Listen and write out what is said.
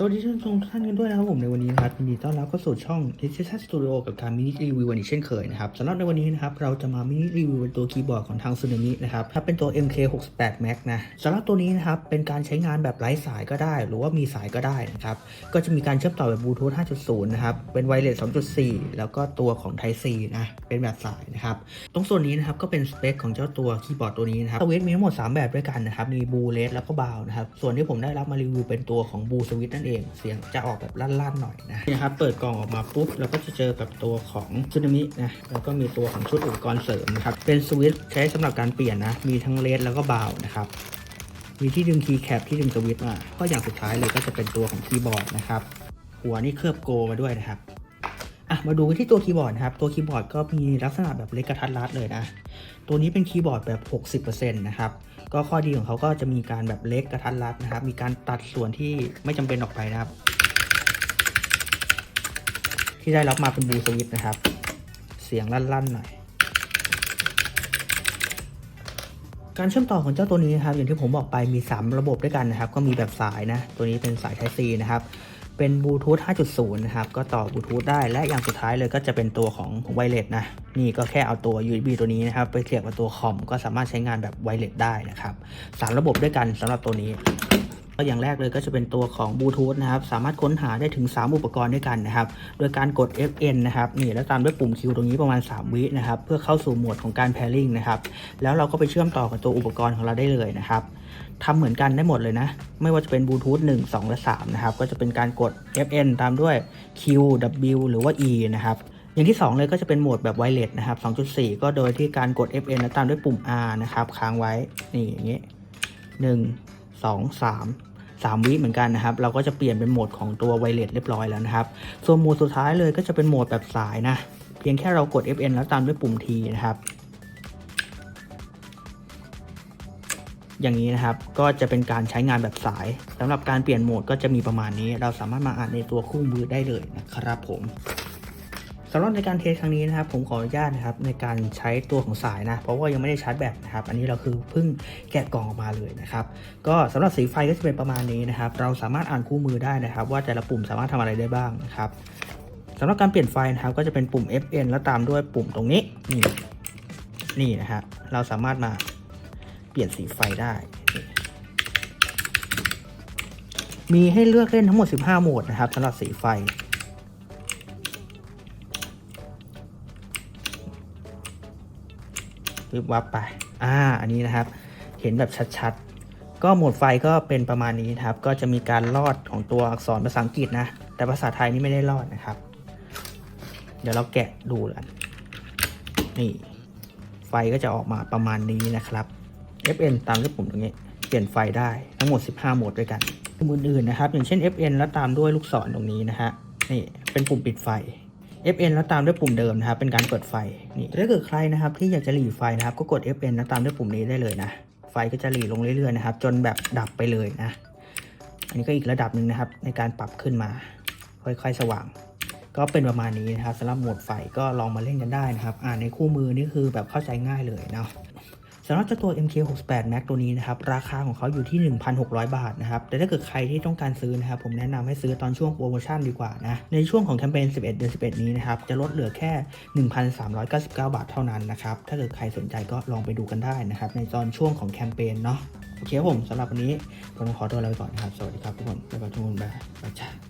สวัสดีท่านผู้ชมทุกท่านกันด้วยนะครับผมในวันนี้นะครับยินดีต้อนรับเข้าสู่ช่อง d i g i t a l Studio กับการมินิรีวิววันนี้เช่นเคยนะครับสำหรับในวันนี้นะครับเราจะมามินิรีวิวตัวคีย์บอร์ดของทาง Tsunami นะครับถ้าเป็นตัว MK68 Max นะสำหรับตัวนี้นะครับเป็นการใช้งานแบบไร้สายก็ได้ หรือว่ามีสายก็ได้นะครับก็จะมีการเชื่อมต่อแบบบลูทูธ 5.0 นะครับเป็นไวเลส 2.4 แล้วก็ตัวของ Type C นะเป็นแบบสายนะครับตรงส่วนนี้นะครับก็เป็นสเปคของเจ้าตัวคีย์บอร์ดตัวนี้นะครับสวิตช์มีทั้งหมด 3 แบบด้วยกันนะครับมีบูเลสแล้วก็บาวนะครับส่วนที่ผมได้รับมารีวิวเป็นตัวของบูสวิตนั่นเองเสียงจะออกแบบลั่นๆหน่อยนะนี่ครับเปิดกล่องออกมาปุ๊บเราก็จะเจอกับตัวของซูนามินะแล้วก็มีตัวของชุดอุปกรณ์เสริมนะครับเป็นสวิตช์ใช้สำหรับการเปลี่ยนนะมีทั้งเลสแล้วก็บาวนะครับมีที่ดึงคีย์แคปที่ดึงสวิตช์มาก็อย่างสุดท้ายเลยก็จะเป็นตัวของคีย์บอร์ดนะครับหัวนี่เคลือบโกมาด้วยนะครับ อะมาดูกันที่ตัวคีย์บอร์ดนะครับ ตัวคีย์บอร์ดก็มีลักษณะแบบเล็กกระทัดรัดเลยนะ ตัวนี้เป็นคีย์บอร์ดแบบ 60%นะครับ ก็ข้อดีของเขาก็จะมีการแบบเล็กกระทัดรัดนะครับ มีการตัดส่วนที่ไม่จำเป็นออกไปนะครับ ที่ได้รับมาเป็นบูสวิตนะครับ เสียงลั่นๆหน่อยการเชื่อมต่อของเจ้าตัวนี้นะครับอย่างที่ผมบอกไปมี 3 ระบบด้วยกันนะครับ ก็มีแบบสายนะ ตัวนี้เป็นสาย Type C นะครับ เป็นบลูทูธ 5.0 นะครับ ก็ต่อบลูทูธได้ และอย่างสุดท้ายเลยก็จะเป็นตัวของไวเลสนะ นี่ก็แค่เอาตัว USB ตัวนี้นะครับ ไปเสียบกับตัวคอม ก็สามารถใช้งานแบบไวเลสได้นะครับสามระบบด้วยกันสำหรับตัวนี้ อย่างแรกเลยก็จะเป็นตัวของบลูทูธนะครับ สามารถค้นหาได้ถึง 3 อุปกรณ์ด้วยกันนะครับ โดยการกด FN นะครับนี่แล้วตามด้วยปุ่ม Q ตรงนี้ประมาณ 3 วินะครับ เพื่อเข้าสู่โหมดของการ pairing นะครับ แล้วเราก็ไปเชื่อมต่อกับตัวอุปกรณ์ของเราได้เลยนะครับทำเหมือนกันได้หมดเลยนะ ไม่ว่าจะเป็นบลูทูธ1 2 และ 3 นะครับ ก็จะเป็นการกด FN ตามด้วย Q W หรือว่า E นะครับอย่างที่ 2 เลยก็จะเป็นโหมดแบบไวเลสนะครับ 2.4 ก็โดยที่การกด FN แล้วตามด้วยปุ่ม R นะครับ ค้างไว้ นี่อย่างนี้1 2 3 3 วิเหมือนกันนะครับ เราก็จะเปลี่ยนเป็นโหมดของตัวไวเลสเรียบร้อยแล้วนะครับ ส่วนโหมดสุดท้ายเลยก็จะเป็นโหมดแบบสายนะ เพียงแค่เรากด FN แล้วตามด้วยปุ่ม T นะครับ อย่างนี้นะครับ ก็จะเป็นการใช้งานแบบสายสำหรับการเปลี่ยนโหมดก็จะมีประมาณนี้ เราสามารถมาอ่านในตัวคู่มือได้เลยนะครับผม สำหรับในการเทสครั้งนี้นะครับผมขออนุญาตนะครับในการใช้ตัวของสายนะ เพราะว่ายังไม่ได้ชาร์จแบตนะครับ อันนี้เราคือเพิ่งแกะกล่องออกมาเลยนะครับ ก็สำหรับสีไฟก็จะเป็นประมาณนี้นะครับ เราสามารถอ่านคู่มือได้นะครับ ว่าแต่ละปุ่มสามารถทำอะไรได้บ้างนะครับสำหรับการเปลี่ยนไฟนะครับ ก็จะเป็นปุ่ม FN แล้วตามด้วยปุ่มตรงนี้นี่นี่นะครับเราสามารถมาเปลี่ยนสีไฟได้มีให้เลือกเล่นทั้งหมด 15 โหมดนะครับสำหรับสีไฟ ปึ๊บวับไป อ่า อันนี้นะครับ เห็นแบบชัดๆ ก็โหมดไฟก็เป็นประมาณนี้นะครับ ก็จะมีการลอดของตัวอักษรภาษาอังกฤษนะ แต่ภาษาไทยนี่ไม่ได้ลอดนะครับ เดี๋ยวเราแกะดูกัน นี่ ไฟก็จะออกมาประมาณนี้นะครับ FN ตามด้วยปุ่มตรงนี้ เปลี่ยนไฟได้ทั้งหมด 15 โหมดด้วยกันปุ่มอื่นๆนะครับ อย่างเช่น FN แล้วตามด้วยลูกศรตรงนี้นะฮะ นี่ เป็นปุ่มปิดไฟ FN แล้วตามด้วยปุ่มเดิมนะครับ เป็นการเปิดไฟนี่ถ้าเกิดใครนะครับที่อยากจะหลีไฟนะครับ ก็กด FN แล้วตามด้วยปุ่มนี้ได้เลยนะ ไฟก็จะหลีลงเรื่อยๆนะครับ จนแบบดับไปเลยนะ อันนี้ก็อีกระดับหนึ่งนะครับ ในการปรับขึ้นมา ค่อยๆ สว่าง ก็เป็นประมาณนี้นะครับสำหรับโหมดไฟก็ลองมาเล่นกันได้นะครับ อ่านในคู่มือนี่คือแบบเข้าใจง่ายเลยเนาะ สำหรับเจ้าตัว MK68 Max ตัวนี้นะครับ ราคาของเขาอยู่ที่ 1,600 บาทนะครับ แต่ถ้าเกิดใครที่ต้องการซื้อนะครับ ผมแนะนำให้ซื้อตอนช่วงโปรโมชั่นดีกว่านะ ในช่วงของแคมเปญ 11 เดือน 11 นี้นะครับ จะลดเหลือแค่ 1,399 บาทเท่านั้นนะครับ ถ้าเกิดใครสนใจก็ลองไปดูกันได้นะครับ ในตอนช่วงของแคมเปญเนาะ โอเคครับผมสำหรับวันนี้ผมขอตัวลาไปก่อนนะครับ สวัสดีครับทุกคนบ๊ายบายทุกคนบ๊ายบายจ้า